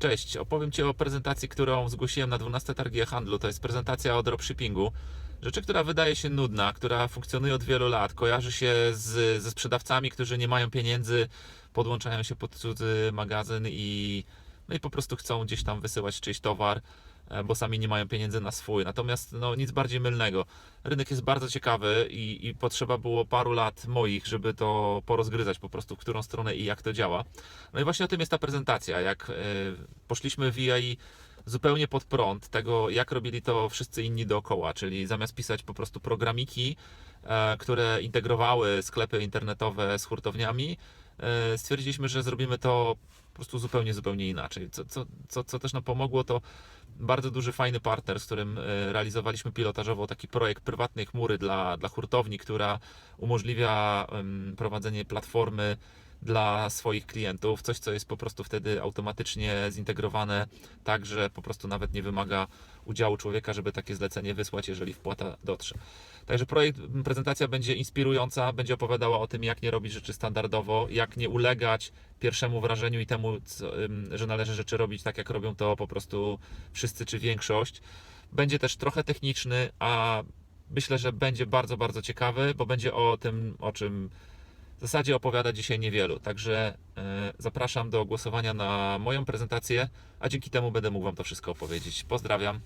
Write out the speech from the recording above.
Cześć, opowiem Ci o prezentacji, którą zgłosiłem na 12 targi handlu. To jest prezentacja o dropshippingu. Rzeczy, która wydaje się nudna, która funkcjonuje od wielu lat, kojarzy się z, ze sprzedawcami, którzy nie mają pieniędzy, podłączają się pod cudzy magazyn i, no i po prostu chcą gdzieś tam wysyłać czyjś towar, bo sami nie mają pieniędzy na swój. Natomiast no, nic bardziej mylnego. Rynek jest bardzo ciekawy i, i potrzeba było paru lat moich, żeby to porozgryzać po prostu, w którą stronę i jak to działa. No i właśnie o tym jest ta prezentacja. Jak e, poszliśmy w EI zupełnie pod prąd tego, jak robili to wszyscy inni dookoła, czyli zamiast pisać po prostu programiki, e, które integrowały sklepy internetowe z hurtowniami, e, stwierdziliśmy, że zrobimy to po prostu zupełnie, zupełnie inaczej. Co, co, co, co też nam pomogło, to bardzo duży, fajny partner, z którym e, realizowaliśmy pilotażowo taki projekt prywatnej chmury dla, dla hurtowni, która umożliwia prowadzenie platformy dla swoich klientów, coś co jest po prostu wtedy automatycznie zintegrowane tak, że po prostu nawet nie wymaga udziału człowieka, żeby takie zlecenie wysłać, jeżeli wpłata dotrze. Także projekt, prezentacja będzie inspirująca, będzie opowiadała o tym, jak nie robić rzeczy standardowo, jak nie ulegać pierwszemu wrażeniu i temu, że należy rzeczy robić tak, jak robią to po prostu wszyscy czy większość. Będzie też trochę techniczny, a myślę, że będzie bardzo, bardzo ciekawy, bo będzie o tym, o czym w zasadzie opowiada dzisiaj niewielu. Także e, zapraszam do głosowania na moją prezentację, a dzięki temu będę mógł Wam to wszystko opowiedzieć. Pozdrawiam.